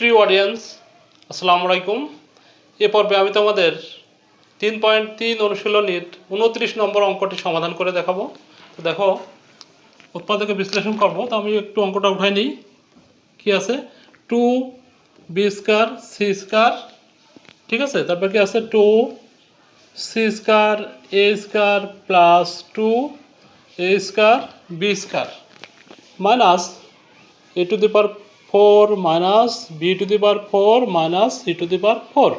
প্রিয় অডিয়েন্স আসসালামু আলাইকুম। এ পর্বে আমি তোমাদের তিন পয়েন্ট তিন অনুশীলনীর উনত্রিশ নম্বর অঙ্কটি সমাধান করে দেখাবো। তো দেখো, উৎপাদকে বিশ্লেষণ করব, তো আমি একটু অঙ্কটা উঠাই নিই। কী আছে? Two B square C square, ঠিক আছে? তারপর কি আছে? Two C square A square plus two A square B square, minus A to the power four minus B to the power four minus C to the power four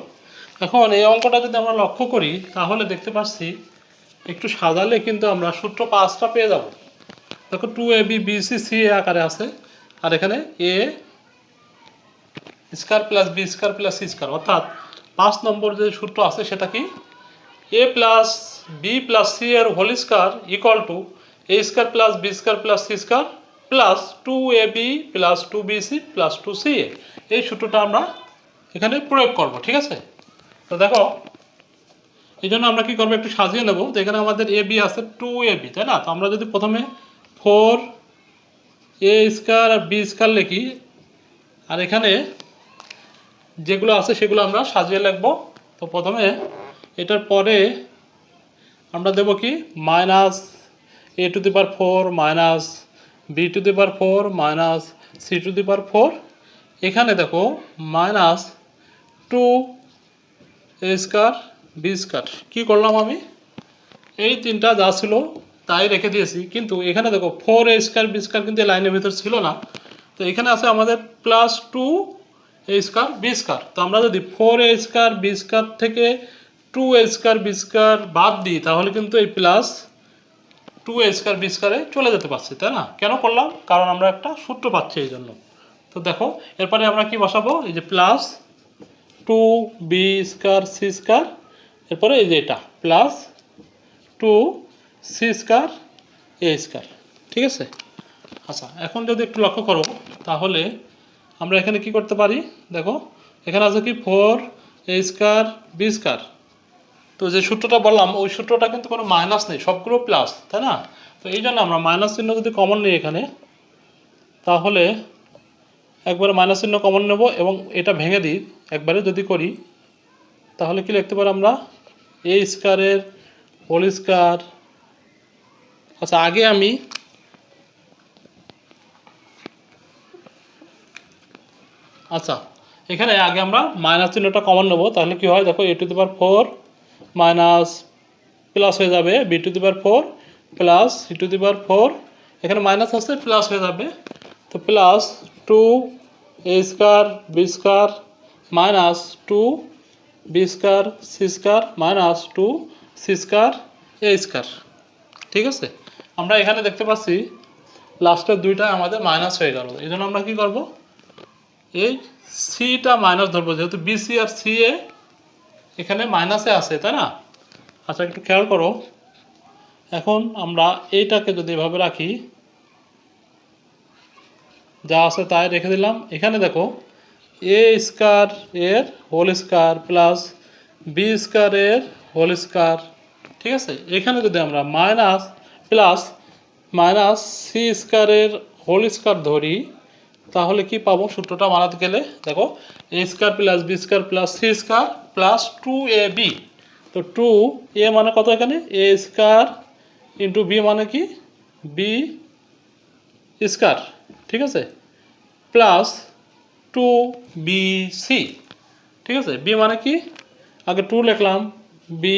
এখন এই অঙ্কটা যদি আমরা লক্ষ্য করি, তাহলে দেখতে পাচ্ছি একটু সাজালে কিন্তু আমরা সূত্র পাঁচটা পেয়ে যাব। দেখো two A B B C C A আকারে আছে। আর এখানে A square plus B square plus C square অর্থাৎ পাঁচ নম্বর যে সূত্র আছে, সেটা কি? A plus B plus C এর whole square equal to A square plus B square plus C square plus two A B plus two B C plus two C A এই সূত্রটা আমরা এখানে প্রয়োগ করব, ঠিক আছে? তো দেখো, এই জন্য আমরা কি করব, একটু সাজিয়ে নেব তো এখানে আমাদের এ বি আছে টু এ বি তাই না? তো আমরা যদি প্রথমে ফোর এ স্কোয়ার আর বি স্কোয়ার লিখি, আর এখানে যেগুলো আছে সেগুলো আমরা সাজিয়ে লিখব। তো প্রথমে এটার পরে আমরা দেব কি? Minus A to the power four minus B to the power four minus C to the power four এখানে দেখো minus two A square B square কী করলাম আমি? এই তিনটা যা ছিল তাই রেখে দিয়েছি। কিন্তু এখানে দেখো four A square B square কিন্তু লাইনের ভিতর ছিল না। তো এখানে আছে আমাদের plus two A square B square তো আমরা যদি four A square B square থেকে two A square B square বাদ দিই, তাহলে কিন্তু এই plus two A square B স্কোয়ারে চলে যেতে পারছি, তাই না? কেন করলাম? কারণ আমরা একটা সূত্র পাচ্ছি এই জন্য। তো দেখো, এরপরে আমরা কি বসাবো? এই যে plus two B square C square এরপরে এই যে এটা plus two C square A square ঠিক আছে? আচ্ছা এখন যদি একটু লক্ষ্য করো, তাহলে আমরা এখানে কি করতে পারি? দেখো, এখানে আছে কি? Four A square B square তো যে সূত্রটা বললাম, ওই সূত্রটা কিন্তু কোনো মাইনাস নেই, সবগুলো প্লাস তাই না? তো এই জন্য আমরা মাইনাস চিহ্ন যদি কমন নিই এখানে, তাহলে একবারে মাইনাস চিহ্ন কমন নেব এবং এটা ভেঙে দিই, একবারে যদি করি, তাহলে কি লিখতে পারি আমরা? এ স্কোয়ারের হোল স্কোয়ার আচ্ছা আগে আমি আচ্ছা এখানে আগে আমরা মাইনাস চিহ্নটা কমন নেব, তাহলে কি হয়? দেখো A to the power four minus plus হয়ে যাবে B to the power four plus C to the power four এখানে মাইনাস আসলে প্লাস হয়ে যাবে। তো plus two A square B square minus two B square C square minus two C square A square ঠিক আছে? আমরা এখানে দেখতে পাচ্ছি লাস্টের দুইটা আমাদের মাইনাস হয়ে গেল। এই জন্য আমরা কী করব? এই সিটা মাইনাস ধরবো, যেহেতু বিসি আর সি এ এখানে মাইনাসে আছে, তাই না? আচ্ছা একটু খেয়াল করো। এখন আমরা এইটাকে যদি এভাবে রাখি, যা আছে তাই রেখে দিলাম। এখানে দেখো, এ স্কোয়ার এর whole square plus B square এর হোল স্কোয়ার, ঠিক আছে? এখানে যদি আমরা মাইনাস, প্লাস মাইনাস সি স্কোয়ারের হোল স্কোয়ার ধরি, তাহলে কি পাবো? সূত্রটা বানাতে গেলে, দেখো, A square plus B square plus C square plus two A B তো টু এ মানে কত এখানে? এ স্কোয়ার ইন্টু বি মানে কি? বি স্কোয়ার ঠিক আছে? প্লাস টু বি সি ঠিক আছে? বি মানে কি? আগে টু লিখলাম। বি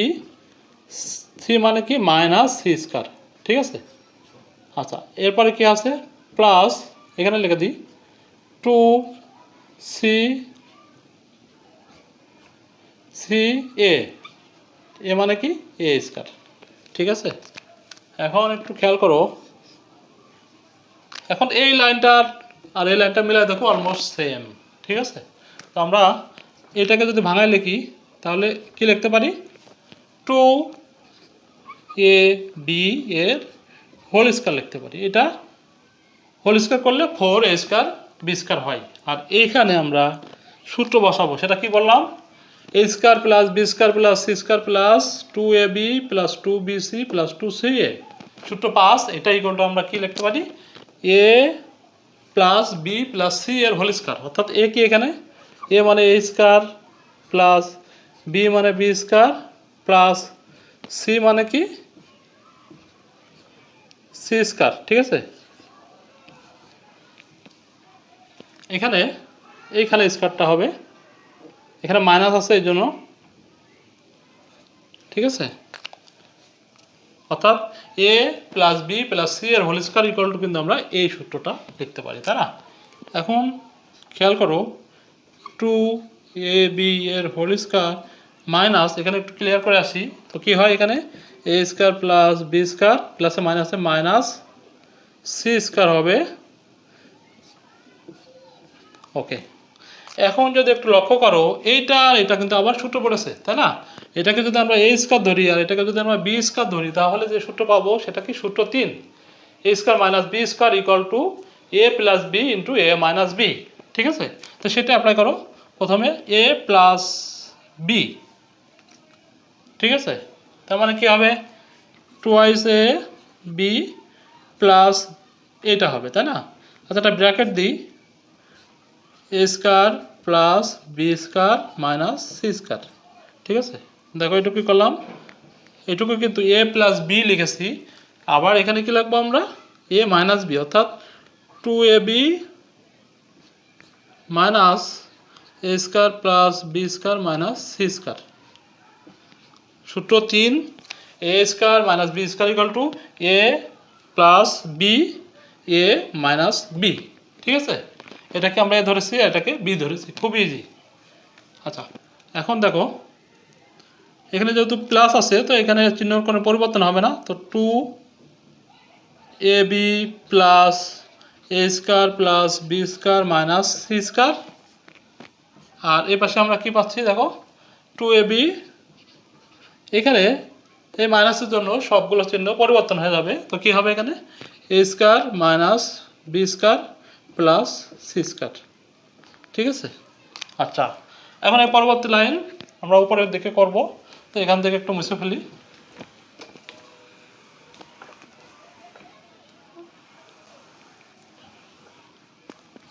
সি মানে কি? মাইনাস সি স্কোয়ার ঠিক আছে? আচ্ছা এরপরে কি আছে? প্লাস এখানে লিখে দিই। Two C C A. A মানে কি? এ স্কোয়ার ঠিক আছে? এখন একটু খেয়াল করো। এখন এই লাইনটার আর এই লাইনটা মিলাই দেখো অলমোস্ট সেম ঠিক আছে? তো আমরা এটাকে যদি ভাঙায় লিখি, তাহলে কি লিখতে পারি? টু এ বি এর হোল স্কোয়ার লিখতে পারি। এটা হোল স্কোয়ার করলে four A square B square হয়। আর এইখানে আমরা সূত্র বসাবো। সেটা কি বললাম? A square plus B square plus C square plus two A B plus two B C plus two C A সূত্র পাস এটা ইকুয়াল টু আমরা কি লিখতে পারি? A plus B plus C এর হোল স্কোয়ার অর্থাৎ এ কি এখানে? এ মানে এ স্কোয়ার প্লাস বি মানে বি স্কোয়ার প্লাস সি মানে কি? সি স্কোয়ার ঠিক আছে? এখানে, এইখানে স্কোয়ারটা হবে। এখানে মাইনাস আছে এই জন্য। ঠিক আছে? অর্থাৎ A plus B plus C এর হোল স্কোয়ার ইকুয়াল টু কিন্তু আমরা এই সূত্রটা লিখতে পারি, তাই না? এখন খেয়াল করো টু এ বি এর হোল স্কোয়ার মাইনাস এখানে একটু ক্লিয়ার করে আসি, তো কি হয় এখানে? A square plus B square প্লাসে মাইনাসে মাইনাস সি স্কোয়ার হবে ওকে এখন যদি একটু লক্ষ্য করো, এইটা এটা কিন্তু আবার সূত্র পড়েছে, তাই না? এটাকে যদি আমরা এ স্কোয়ার ধরি আর এটাকে যদি আমরা বি স্কোয়ার ধরি, তাহলে যে সূত্র পাবো সেটা কি সূত্র তিন? A square minus B square equal to A plus B into A minus B ঠিক আছে? তো সেটা অ্যাপ্লাই করো, প্রথমে এ প্লাস বি ঠিক আছে? তার মানে কি হবে? টুয়াইস এ বি প্লাস এটা হবে, তাই না? আচ্ছা একটা ব্র্যাকেট দিই। A square plus B square minus C square. ঠিক আছে? দেখো এটুকু করলাম। এটুকু কিন্তু এ প্লাস বি লিখেছি। আবার এখানে কি লিখব আমরা? এ মাইনাস বি, অর্থাৎ two A B minus A square plus B square minus C square. সূত্র তিন, A square minus B square equal to A plus B, A minus B. ঠিক আছে? এটাকে আমরা এ ধরেছি, এটাকে বি ধরেছি, খুব ইজি আচ্ছা এখন দেখো, এখানে যেহেতু প্লাস আছে, তো এখানে চিহ্নর কোনো পরিবর্তন হবে না, তো two A B plus A square plus B square minus C square আর এ পাশে আমরা কি পাচ্ছি, দেখো টু এ বি এখানে এই মাইনাসের জন্য সবগুলো চিহ্ন পরিবর্তন হয়ে যাবে, তো কি হবে এখানে? A square minus B square plus C square ঠিক আছে? আচ্ছা এখন এই পরবর্তী লাইন আমরা উপরের দিকে করব। তো এখান থেকে একটু মুছে ফেলি।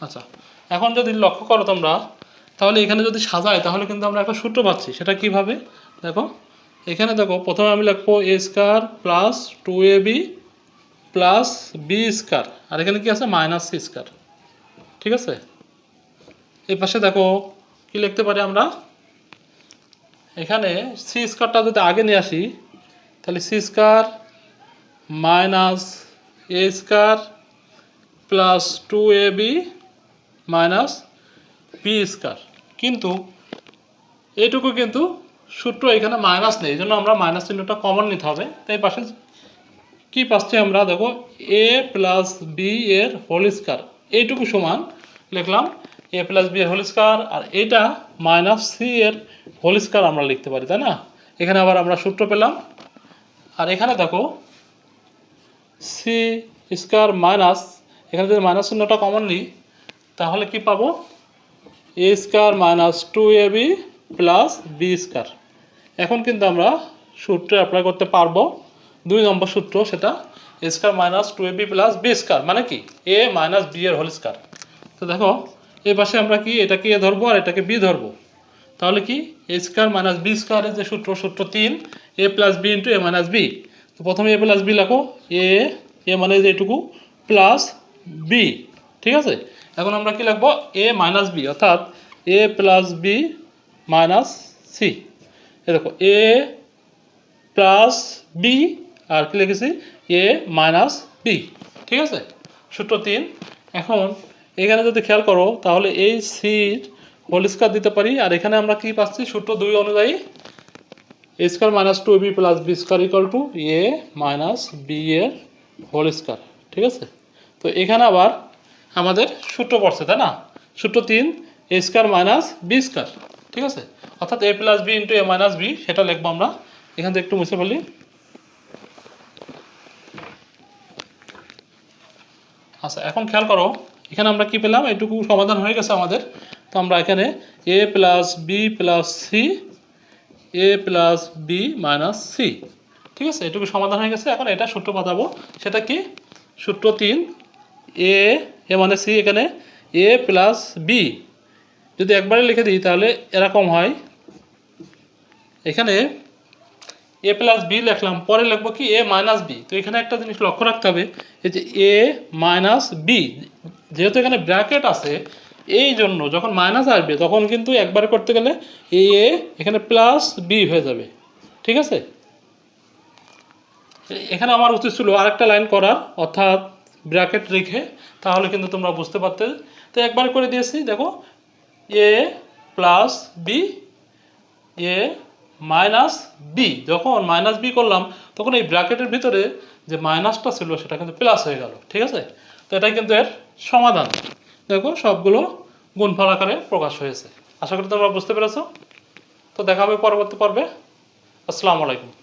আচ্ছা এখন যদি লক্ষ্য করো তোমরা, তাহলে এখানে যদি সাজাই, তাহলে কিন্তু আমরা একটা সূত্র পাচ্ছি। সেটা কীভাবে? দেখো, এখানে দেখো, প্রথমে আমি লিখব A square plus two A B plus B square আর এখানে কি আছে? মাইনাস সি স্কোয়ার ঠিক আছে? এই পাশে দেখো, কি লিখতে পারি আমরা? এখানে সি স্কোয়ারটা যদি আগে নিয়ে আসি, তাহলে C square minus A square plus two A B minus B square কিন্তু এইটুকু কিন্তু সূত্র এখানে মাইনাস নেই এই জন্য আমরা মাইনাস চিহ্নটা কমন নিতে হবে। তাই পাশে কি পাচ্ছি আমরা? দেখো এ প্লাস বি এর হোল স্কোয়ার এইটুকু সমান, লিখলাম এ প্লাস বি এর হোল স্কোয়ার আর এটা মাইনাস সি এর হোল স্কোয়ার আমরা লিখতে পারি, তাই না? এখানে আবার আমরা সূত্র পেলাম, আর এখানে দেখো সি স্কোয়ার মাইনাস এখানে যদি মাইনাস চিহ্নটা কমন নিই তাহলে কি পাবো? A square minus two A B plus B square এখন কিন্তু আমরা সূত্রে অ্যাপ্লাই করতে পারব, দুই নম্বর সূত্র সেটা A square minus two A B plus B square মানে কি? এ মাইনাস বি এর হোল স্কোয়ার তো দেখো এই পাশে আমরা কি, এটাকে এ ধরবো আর এটাকে বি ধরবো। তাহলে কি? এ স্কোয়ার মাইনাস বি স্কোয়ারের যে সূত্র সূত্র তিন A plus B into A minus B তো প্রথমে এ প্লাস বি লেখো। এ এ মানে যে এটুকু প্লাস বি ঠিক আছে? এখন আমরা কি লিখব? এ মাইনাস বি অর্থাৎ A plus B minus C এ দেখো এ প্লাস বি আর কি লিখেছি? এ মাইনাস বি ঠিক আছে? সূত্র তিন। এখন এখানে যদি খেয়াল করো, তাহলে এই সির হোল স্কোয়ার দিতে পারি, আর এখানে আমরা কি পাচ্ছি? সূত্র দুই অনুযায়ী A square minus two B plus B square equal to A minus B এর হোল স্কোয়ার ঠিক আছে? তো এখানে আবার আমাদের সূত্র পড়ছে, তাই না? সূত্র তিন A square minus B square ঠিক আছে? অর্থাৎ A plus B into A minus B সেটা লিখব আমরা। এখান থেকে একটু মুছে ফেলি। আচ্ছা এখন খেয়াল করো, এখানে আমরা কি পেলাম? এটুকু সমাধান হয়ে গেছে আমাদের। তো আমরা এখানে A plus B plus C A plus B minus C ঠিক আছে? এটুকু সমাধান হয়ে গেছে। এখন এটা সূত্র পাতাবো সেটা কি? সূত্র তিন এ এ মানে সি এখানে এ প্লাস বি যদি একবারে লিখে দিই, তাহলে এরকম হয়। এখানে এ প্লাস বি লিখলাম, পরে লিখব কি? এ মাইনাস বি তো এখানে একটা জিনিস লক্ষ্য রাখতে হবে, এই যে এ মাইনাস বি যেহেতু এখানে ব্র্যাকেট আছে, এই জন্য যখন মাইনাস আসবে, তখন কিন্তু একবারে করতে গেলে এ এখানে প্লাস বি হয়ে যাবে। ঠিক আছে? এখানে আমার উচিত ছিল আরেকটা লাইন করার, অর্থাৎ ব্র্যাকেট রেখে, তাহলে কিন্তু তোমরা বুঝতে পারতে। তো একবার করে দিয়েছি, দেখো A plus B A minus B যখন মাইনাস বি করলাম, তখন এই ব্র্যাকেটের ভিতরে যে মাইনাসটা ছিল, সেটা কিন্তু প্লাস হয়ে গেল, ঠিক আছে? তো এটাই কিন্তু এর সমাধান। দেখো, সবগুলো গুণফল আকারে প্রকাশ হয়েছে। আশা করি তোমরা বুঝতে পেরেছ। তো দেখা হবে পরবর্তী পর্বে। আসসালামু আলাইকুম।